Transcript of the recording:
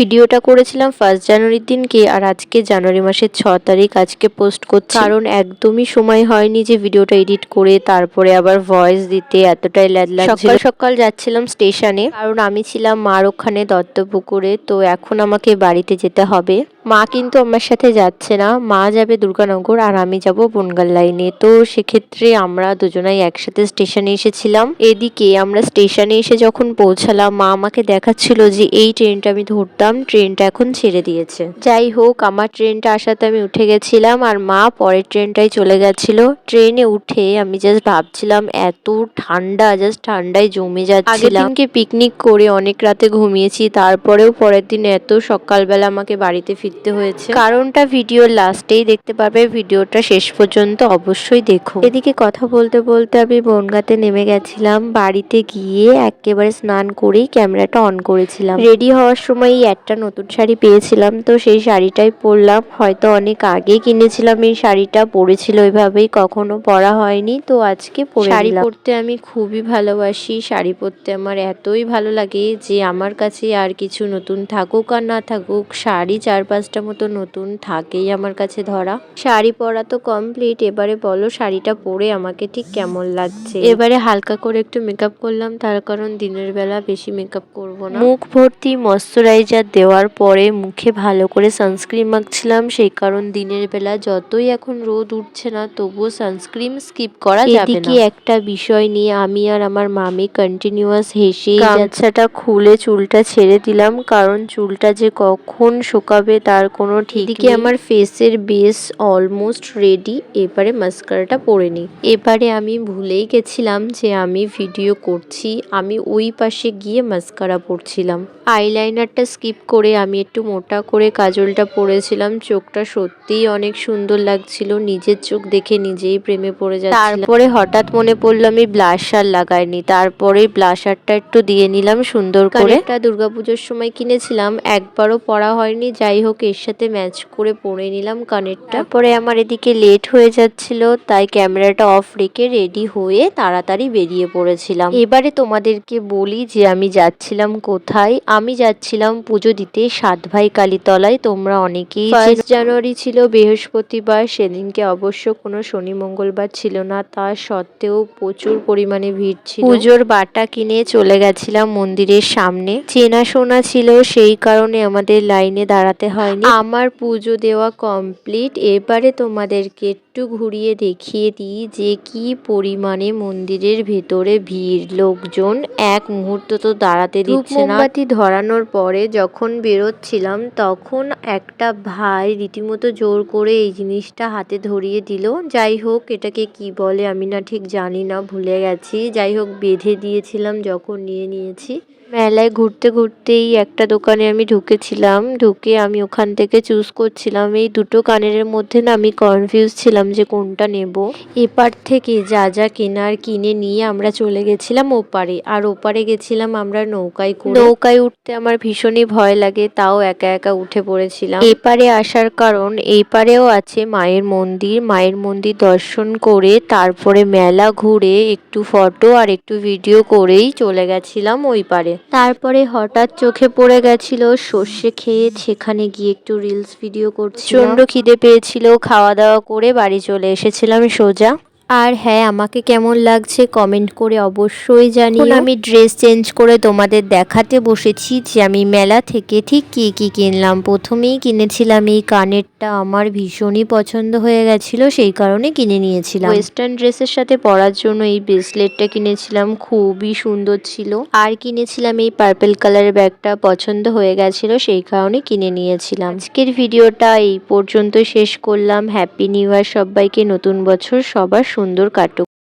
ভিডিওটা করেছিলাম ফার্স্ট জানুয়ারির দিনকে আর আজকে জানুয়ারি মাসের ছ তারিখ আজকে পোস্ট করছি। কারণ একদমই সময় হয়নি যে ভিডিওটা এডিট করে তারপরে আবার ভয়েস দিতে এতটাই ল্যাদ সকাল সকাল যাচ্ছিলাম স্টেশনে কারণ আমি ছিলাম মার ওখানে দত্তপুকুরে তো এখন আমাকে বাড়িতে যেতে হবে। মা কিন্তু আমার সাথে যাচ্ছে না মা যাবে দুর্গানগর আর আমি যাব বনগাল লাইনে। তো সেক্ষেত্রে আমরা দুজনাই একসাথে স্টেশনে এসেছিলাম। এদিকে আমরা স্টেশনে এসে যখন পৌঁছালাম মা আমাকে দেখাচ্ছিল যে এই ট্রেনটা আমি ধরতাম। ট্রেনটা এখন ছেড়ে দিয়েছে। যাই হোক আমার ট্রেনটা আসাতে আমি উঠে গেছিলাম আর মা পরের ট্রেনটাই চলে গেছিল। ট্রেনে উঠে আমি জাস্ট ভাবছিলাম এত ঠান্ডা জাস্ট ঠান্ডায় জমে যাচ্ছিলাম। পিকনিক করে অনেক রাতে ঘুমিয়েছি তারপরেও পরের দিন এত সকালবেলা আমাকে বাড়িতে ফিরতে হয়েছে। কারণটা ভিডিওর লাস্টেই দেখতে পাবে ভিডিওটা শেষ পর্যন্ত অবশ্যই দেখো। এদিকে কথা বলতে বলতে আমি বনগাতে নেমে গেছিলাম বাড়িতে গিয়ে একেবারে স্নান করেই ক্যামেরাটা অন করেছিলাম। রেডি হওয়ার সময় একটা নতুন শাড়ি পেয়েছিলাম তো সেই শাড়িটাই পরলাম। হয়তো অনেক আগে কিনেছিলাম এই শাড়িটা পরেছিল ওইভাবেই কখনো পরা হয়নি তো আজকে শাড়ি পরতে আমি খুবই ভালোবাসি শাড়ি পরতে আমার এতই ভালো লাগে যে আমার কাছে আর কিছু নতুন থাকুক আর না থাকুক শাড়ি চার পাঁচটা মতো নতুন থাকেই আমার কাছে ধরা। শাড়ি পরা তো কমপ্লিট এবারে বলো শাড়িটা পরে আমাকে ঠিক কেমন লাগছে? এবারে হালকা করে একটু মেকআপ করলাম তার কারণ দিনের বেলা বেশি মেকআপ করব না। মুখ ভর্তি ময়শ্চারাইজার দেওয়ার পরে মুখে ভালো করে সানস্ক্রিন মাখছিলাম সেই কারণ দিনের বেলা যতই এখন রোদ উঠছে না তবুও সানস্ক্রিন স্কিপ করা যাবে না। একটা বিষয় নিয়ে আমি আর আমার মামি কন্টিনিউয়াস হেসে গামছাটা খুলে চুলটা ছেড়ে দিলাম কারণ চুলটা যে কখন শুকাবে তার কোনো ঠিক নেই। আমার ফেসের বেস অলমোস্ট রেডি এবারে মাস্কারাটা পরে নিই। এবারে আমি ভুলেই গেছিলাম যে আমি ভিডিও করছি আমি ওই পাশে গিয়ে মাস্কারা পরছিলাম। আইলাইনারটা স্কিপ করে আমি একটু মোটা করে কাজলটা পরেছিলাম। চোখটা সত্যিই অনেক সুন্দর লাগছিল। নিজের চোখ দেখে নিজেই প্রেমে পড়ে যাচ্ছিলাম। তারপরে হঠাৎ মনে পড়ল আমি ব্লাশার লাগাইনি। তারপরে ব্লাশারটা একটু দিয়ে নিলাম সুন্দর করে। এটা দুর্গাপুজোর সময় কিনেছিলাম। একবারও পরা হয়নি। যাই হোক এর সাথে ম্যাচ করে পরে নিলাম কানেরটা। পরে আমার এদিকে লেট হয়ে যাচ্ছিল তাই ক্যামেরাটা অফ রেখে রেডি হয়ে তাড়াতাড়ি বেরিয়ে পড়েছিলাম। এবারে তোমাদেরকে বলি যে আমি যাচ্ছিলাম কোথায়? আমি যাচ্ছিলাম পুজো দিতে সাত ভাই কালীতলায়। তোমরা অনেকেই ফার্স্ট জানুয়ারি ছিল বৃহস্পতিবার। সেদিনকে অবশ্য কোনো শনি মঙ্গলবার ছিল না। তা সত্ত্বেও প্রচুর পরিমাণে ভিড় ছিল। পুজোর বাটা কিনে চলে গেছিলাম মন্দিরের সামনে। চেনাশোনা ছিল সেই কারণে আমাদের লাইনে দাঁড়াতে হয়নি। আমার পুজো দেওয়া কমপ্লিট। এবারে তোমাদেরকে একটু ঘুরিয়ে দেখিয়ে দিই যে কি পরিমাণে মন্দিরের ভেতরে ভিড়। লোকজন এক মুহূর্ত তো দাঁড়াতে দিচ্ছে না। মোমবাতি ধরানোর পরে যখন বেরোচ্ছিলাম তখন একটা ভাই রীতিমতো জোর করে এই জিনিসটা হাতে ধরিয়ে দিল। যাই হোক এটাকে কি বলে আমি না ঠিক জানি না ভুলে গেছি। যাই হোক বেঁধে দিয়েছিলাম যখন নিয়ে নিয়েছি। মেলায় ঘুরতে ঘুরতেই একটা দোকানে আমি ঢুকেছিলাম। ঢুকে আমি ওখান থেকে চুজ করছিলাম। এই দুটো কানের মধ্যে না আমি কনফিউজ ছিলাম যে কোনটা নেব। এপার থেকে যা যা কেনার কিনে নিয়ে আমরা চলে গেছিলাম ওপারে। আর ওপারে গেছিলাম আমরা নৌকায় করে। নৌকায় উঠতে আমার ভীষণই ভয় লাগে তাও একা একা উঠে পড়েছিলাম। এপারে আসার কারণ এই পারেও আছে মায়ের মন্দির। মায়ের মন্দির দর্শন করে তারপরে মেলা ঘুরে একটু ফটো আর একটু ভিডিও করেই চলে গেছিলাম ওই পারে তারপরে হঠাৎ চোখে পড়ে গেছিল সর্ষে খেয়ে সেখানে গিয়ে একটু রিলস ভিডিও করছি প্রচণ্ড খিদে পেয়েছিল খাওয়া দাওয়া করে বাড়ি চলে এসেছিলাম সোজা। আর হ্যাঁ আমাকে কেমন লাগছে কমেন্ট করে অবশ্যই জানি আমি ড্রেস চেঞ্জ করে তোমাদের দেখাতে বসেছি যে আমি মেলা থেকে ঠিক কি কি কিনলাম। প্রথমেই কিনেছিলাম এই কানেরটা আমার ভীষণই পছন্দ হয়ে গেছিল সেই কারণে কিনে নিয়েছিলাম। ওয়েস্টার্ন ড্রেসের সাথে পরার জন্য এই ব্রেসলেটটা কিনেছিলাম খুবই সুন্দর ছিল। আর কিনেছিলাম এই পার্পেল কালারের ব্যাগটা পছন্দ হয়ে গেছিল সেই কারণে কিনে নিয়েছিলাম। আজকের ভিডিওটা এই পর্যন্ত শেষ করলাম। হ্যাপি নিউ ইয়ার সবাইকে নতুন বছর সবার সুন্দর কাটুক।